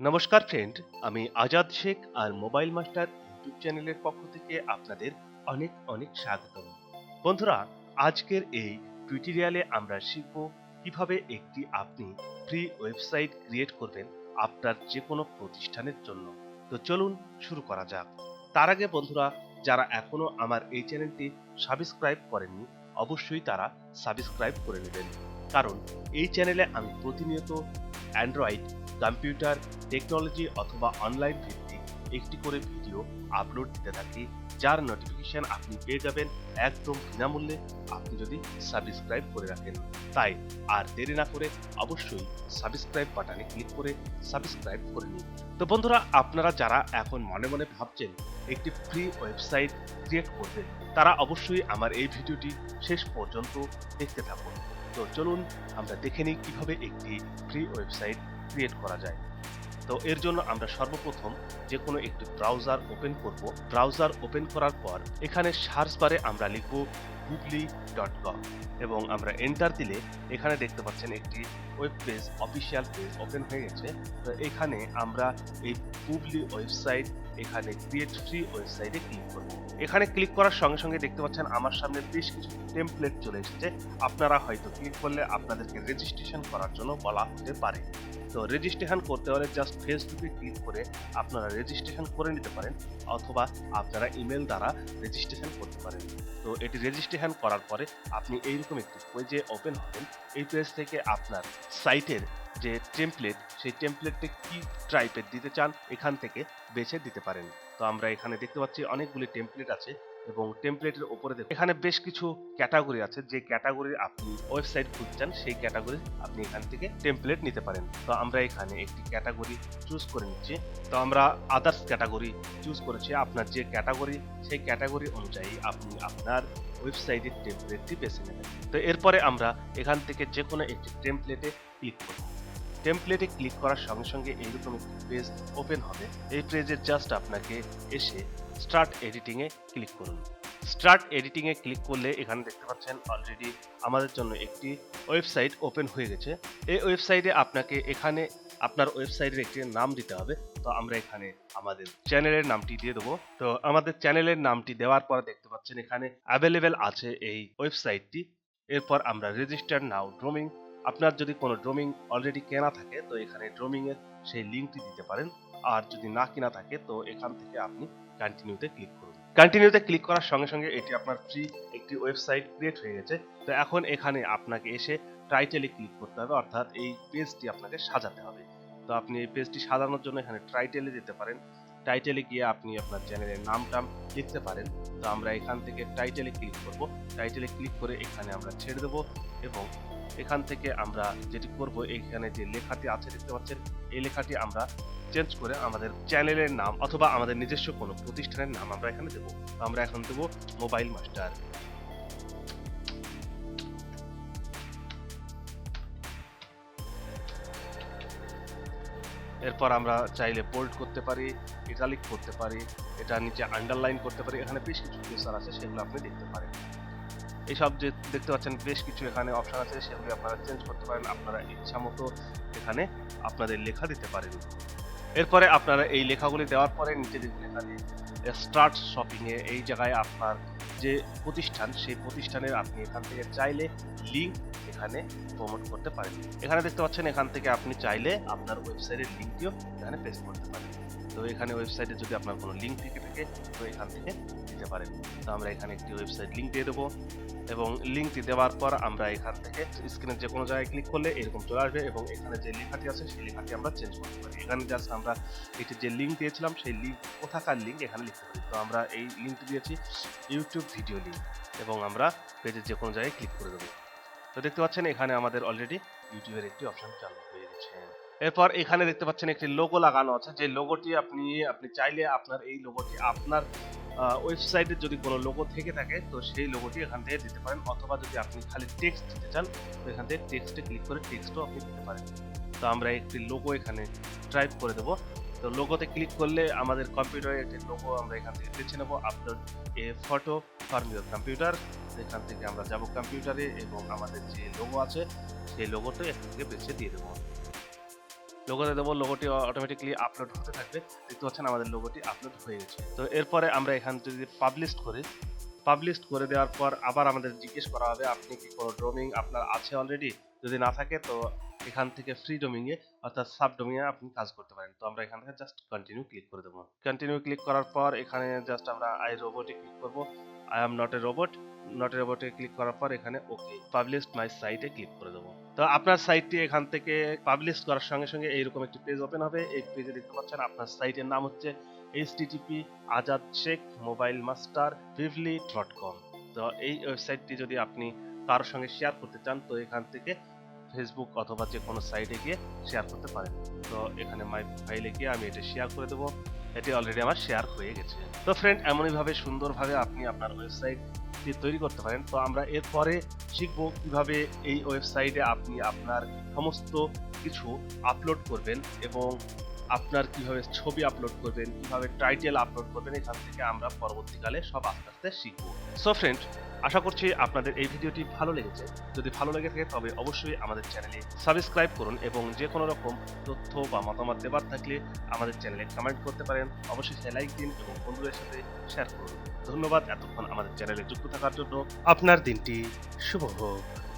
নমস্কার ফ্রেন্ড আমি আজাদ শেখ আর মোবাইল মাস্টার ইউটিউব চ্যানেলের পক্ষ থেকে আপনাদের অনেক অনেক স্বাগতম। বন্ধুরা, আজকের এই টিউটোরিয়ালে আমরা শিখব কীভাবে একটি আপনি ফ্রি ওয়েবসাইট ক্রিয়েট করবেন আপনার যে কোনো প্রতিষ্ঠানের জন্য। তো চলুন শুরু করা যাক। তার আগে বন্ধুরা, যারা এখনও আমার এই চ্যানেলটি সাবস্ক্রাইব করেননি, অবশ্যই তারা সাবস্ক্রাইব করে নেবেন। কারণ এই চ্যানেলে আমি প্রতিনিয়ত অ্যান্ড্রয়েড, কম্পিউটার, টেকনোলজি অথবা অনলাইন ভিত্তিক একটি করে ভিডিও আপলোড দিতে থাকি, যার নোটিফিকেশন আপনি পেয়ে যাবেন একদম বিনামূল্যে। আপনি যদি সাবস্ক্রাইব করে রাখেন, তাই আর দেরি না করে অবশ্যই সাবস্ক্রাইব বাটনে ক্লিক করে সাবস্ক্রাইব করে নিন। তো বন্ধুরা, আপনারা যারা এখন মনে মনে ভাবছেন একটি ফ্রি ওয়েবসাইট ক্রিয়েট করবেন তারা অবশ্যই আমার এই ভিডিওটি শেষ পর্যন্ত দেখতে থাকুন। তো চলুন আমরা দেখে নিই কীভাবে একটি ফ্রি ওয়েবসাইট ক্রিয়েট করা যায়। তো এর জন্য আমরা সর্বপ্রথম যে কোনো একটি ব্রাউজার ওপেন করব। ব্রাউজার ওপেন করার পর এখানে সার্চ বারে আমরা লিখব গুগলি ডট কম এবং আমরা এন্টার দিলে এখানে দেখতে পাচ্ছেন একটি web page official page open হয়ে গেছে। তো এখানে আমরা এই গুগলি ওয়েবসাইট এখানে ক্রিয়েট ফ্রি ওয়েবসাইটে ক্লিক করব। এখানে ক্লিক করার সঙ্গে সঙ্গে দেখতে পাচ্ছেন আমার সামনে বেশ কিছু টেমপ্লেট চলে এসেছে। আপনারা হয়তো ক্লিক করলে আপনাদেরকে রেজিস্ট্রেশন করার জন্য বলা হতে পারে। তো রেজিস্ট্রেশন করতে হলে জাস্ট ফেসবুকে ক্লিক করে আপনারা রেজিস্ট্রেশন করে নিতে পারেন অথবা আপনারা ইমেল দ্বারা রেজিস্ট্রেশন করতে পারেন। তো এটি রেজিস্ট্রেশন করার পরে আপনি এইরকম একটি পেজে ওপেন হবেন। এই পেজ থেকে আপনার সাইটের যে টেমপ্লেট সেই টেমপ্লেটটি কী টাইপের দিতে চান, এখান থেকে বেছে দিতে পারেন। তো আমরা এখানে দেখতে পাচ্ছি অনেকগুলি টেমপ্লেট আছে। এবং টেমপ্লেটের উপরে দেখুন। এখানে বেশ কিছু ক্যাটাগরি আছে, যে ক্যাটাগরি আপনি ওয়েবসাইট খুঁজছেন, সেই ক্যাটাগরি আপনি এখান থেকে টেমপ্লেট নিতে পারেন। তো আমরা এখানে একটি ক্যাটাগরি চুজ করে নিচ্ছি। তো আমরা আদার্স ক্যাটাগরি চুজ করেছি। আপনার যে ক্যাটাগরি সেই ক্যাটাগরি অনুযায়ী আপনি আপনার ওয়েবসাইটের টেমপ্লেটটি বেছে নেবেন। তো এরপরে আমরা এখান থেকে যে কোনো একটি টেমপ্লেটে ক্লিক করব। টেমপ্লেটে ক্লিক করার সঙ্গে সঙ্গে এইরকম একটি পেজ ওপেন হবে। এই পেজে জাস্ট আপনাকে এসে স্টার্ট এডিটিং এ ক্লিক করুন। স্টার্ট এডিটিং এ ক্লিক করলে এখানে দেখতে পাচ্ছেন অলরেডি আমাদের জন্য একটি ওয়েবসাইট ওপেন হয়ে গেছে। এই ওয়েবসাইটে আপনাকে এখানে আপনার ওয়েবসাইটের একটি নাম দিতে হবে। তো আমরা এখানে আমাদের চ্যানেলের নামটি দিয়ে দেবো। তো আমাদের চ্যানেলের নামটি দেওয়ার পর দেখতে পাচ্ছেন এখানে অ্যাভেলেবেল আছে এই ওয়েবসাইটটি এরপর আমরা রেজিস্টার নাও ড্রোমিং আপনার যদি কোনো ড্রোমিং অলরেডি কেনা থাকে, তো এখানে ড্রোমিং এর সেই লিঙ্কটি দিতে পারেন। আর যদি না কেনা থাকে, তো এখান থেকে আপনি কন্টিনিউতে ক্লিক করুন। কন্টিনিউতে ক্লিক করার সঙ্গে সঙ্গে এটি আপনার ফ্রি একটি ওয়েবসাইট ক্রিয়েট হয়ে গেছে। তো এখন এখানে আপনাকে এসে টাইটেলে ক্লিক করতে হবে, অর্থাৎ এই পেজটি আপনাকে সাজাতে হবে। তো আপনি এই পেজটি সাজানোর জন্য এখানে টাইটেলে যেতে পারেন। টাইটেলে গিয়ে আপনি আপনার চ্যানেলের নাম টাম লিখতে পারেন। তো আমরা এখান থেকে টাইটেলে ক্লিক করব। টাইটেলে ক্লিক করে এখানে আমরা ছেড়ে দেবো এবং এখান থেকে আমরা যেটি করব এখানে যে লেখাটি আছে, দেখতে পাচ্ছেন, এই লেখাটি আমরা চেঞ্জ করে আমাদের চ্যানেলের নাম অথবা আমাদের নিজস্ব কোনো প্রতিষ্ঠানের নাম আমরা এখানে দেবো। আমরা এখন দেবো মোবাইল মাস্টার এরপর আমরা চাইলে বোল্ড করতে পারি ইটালিক করতে পারি, এটা নিচে আন্ডারলাইন করতে পারি, এখানে বেশ কিছু ফিচার আছে, সেগুলো আপনি দেখতে পারেন। এইসব যে দেখতে পাচ্ছেন, বেশ কিছু এখানে অপশন আছে, সেগুলি আপনারা চেঞ্জ করতে পারেন। আপনারা ইচ্ছা মতো এখানে আপনাদের লেখা দিতে পারেন। এরপরে আপনারা এই লেখাগুলি দেওয়ার পরে নিচে দেখুন এখানে স্টার্ট শপিংয়ে এই জায়গায় আপনার যে প্রতিষ্ঠান, সেই প্রতিষ্ঠানের আপনি এখান থেকে চাইলে লিঙ্ক এখানে প্রমোট করতে পারেন। এখানে দেখতে পাচ্ছেন, এখান থেকে আপনি চাইলে আপনার ওয়েবসাইটের লিঙ্কটিও এখানে পেস্ট করতে পারেন। তো এখানে ওয়েবসাইটে যদি আপনার কোনো লিঙ্ক থেকে থাকে, তো এখান থেকে দিতে পারেন। তো আমরা এখানে একটি ওয়েবসাইট লিঙ্ক দিয়ে দেবো এবং লিঙ্কটি দেওয়ার পর আমরা এখান থেকে স্ক্রিনের যে কোনো জায়গায় ক্লিক করলে এরকম চলে আসবে এবং এখানে যে লেখাটি আছে, সেই লেখাটি আমরা চেঞ্জ করতে পারি। এখানে জাস্ট আমরা এটি যে লিঙ্ক দিয়েছিলাম, সেই লিঙ্ক কোথাকার লিঙ্ক এখানে লিখতে পারি। তো আমরা এই লিঙ্কটি দিয়েছি ইউটিউব ভিডিও লিঙ্ক এবং আমরা পেজের যে কোনো জায়গায় ক্লিক করে দেবো। তো দেখতে পাচ্ছেন, এখানে আমাদের অলরেডি ইউটিউবের একটি অপশন চালু হয়ে গেছে। এরপর এখানে দেখতে পাচ্ছেন একটি লোগো লাগানো আছে। যে লোগোটি আপনি আপনি চাইলে আপনার এই লোগোটি আপনার ওয়েবসাইটে যদি কোনো লোগো থেকে থাকে, তো সেই লোগোটি এখান থেকে দিতে পারেন। অথবা যদি আপনি খালি টেক্সট দিতে চান, তো এখান থেকে টেক্সটে ক্লিক করে টেক্সটও আপনি দিতে পারেন। তো আমরা একটি লোগো এখানে টাইপ করে দেবো। তো লোগোতে ক্লিক করলে আমাদের কম্পিউটারে একটি লোগো আমরা এখান থেকে বেছে নেব। Upload a photo from your computer এখান থেকে আমরা যাব কম্পিউটারে এবং আমাদের যে লোগো আছে, সেই লোগোটা এখান থেকে বেছে দিয়ে দেবো। লোগোতে দেবো লোগোটি অটোমেটিকলি আপলোড হতে থাকবে। দেখতে পাচ্ছেন আমাদের লোগোটি আপলোড হয়ে গেছে। তো এরপরে আমরা এখান যদি পাবলিশ করি পাবলিশ করে দেওয়ার পর আবার আমাদের জিজ্ঞেস করা হবে, আপনি কি কোনো ডোমিং আপনার আছে অলরেডি যদি না থাকে, তো এখান থেকে ফ্রি ডোমিংয়ে অর্থাৎ সাব ডোমিংয়ে আপনি কাজ করতে পারেন। তো আমরা এখান থেকে জাস্ট কন্টিনিউ ক্লিক করে দেবো। কন্টিনিউ ক্লিক করার পর এখানে জাস্ট আমরা আই রোবটে ক্লিক করব। I am not a robot not a রোবটে click করার পর এখানে ওকে পাবলিশ মাই সাইটে ক্লিক করে দেবো। তো আপনার সাইটটি এখান থেকে পাবলিশ করার সঙ্গে সঙ্গে এইরকম একটি পেজ ওপেন হবে। এই পেজে দেখতে পাচ্ছেন আপনার সাইটের নাম হচ্ছে HTTP Azad Sheikh mobile master Weebly dot com তো এই ওয়েবসাইটটি যদি আপনি কারোর সঙ্গে শেয়ার করতে চান, তো এখান থেকে ফেসবুক অথবা যে কোনো সাইটে গিয়ে শেয়ার করতে পারেন। তো এখানে মাই ফাইলে গিয়ে আমি এটা শেয়ার করে দেবো। এটি অলরেডি আমার শেয়ার হয়ে গেছে। তো ফ্রেন্ড এমনইভাবে সুন্দরভাবে আপনি আপনার ওয়েবসাইটটি তৈরি করতে পারেন। তো আমরা এরপরে শিখব কীভাবে এই ওয়েবসাইটে আপনি আপনার সমস্ত কিছু আপলোড করবেন এবং আপনার কীভাবে ছবি আপলোড করবেন, কীভাবে টাইটেল আপলোড করবেন, এখান থেকে আমরা পরবর্তীকালে সব আস্তে আস্তে শিখব। সো ফ্রেন্ড আশা করছি আপনাদের এই ভিডিওটি ভালো লেগেছে। যদি ভালো লেগে থাকে, তবে অবশ্যই আমাদের চ্যানেলে সাবস্ক্রাইব করুন এবং যে কোনো রকম তথ্য বা মতামত দেবার থাকলে আমাদের চ্যানেলে কমেন্ট করতে পারেন। অবশ্যই লাইক দিন এবং বন্ধুদের সাথে শেয়ার করুন। ধন্যবাদ এতক্ষণ আমাদের চ্যানেলে যুক্ত থাকার জন্য। আপনার দিনটি শুভ হোক।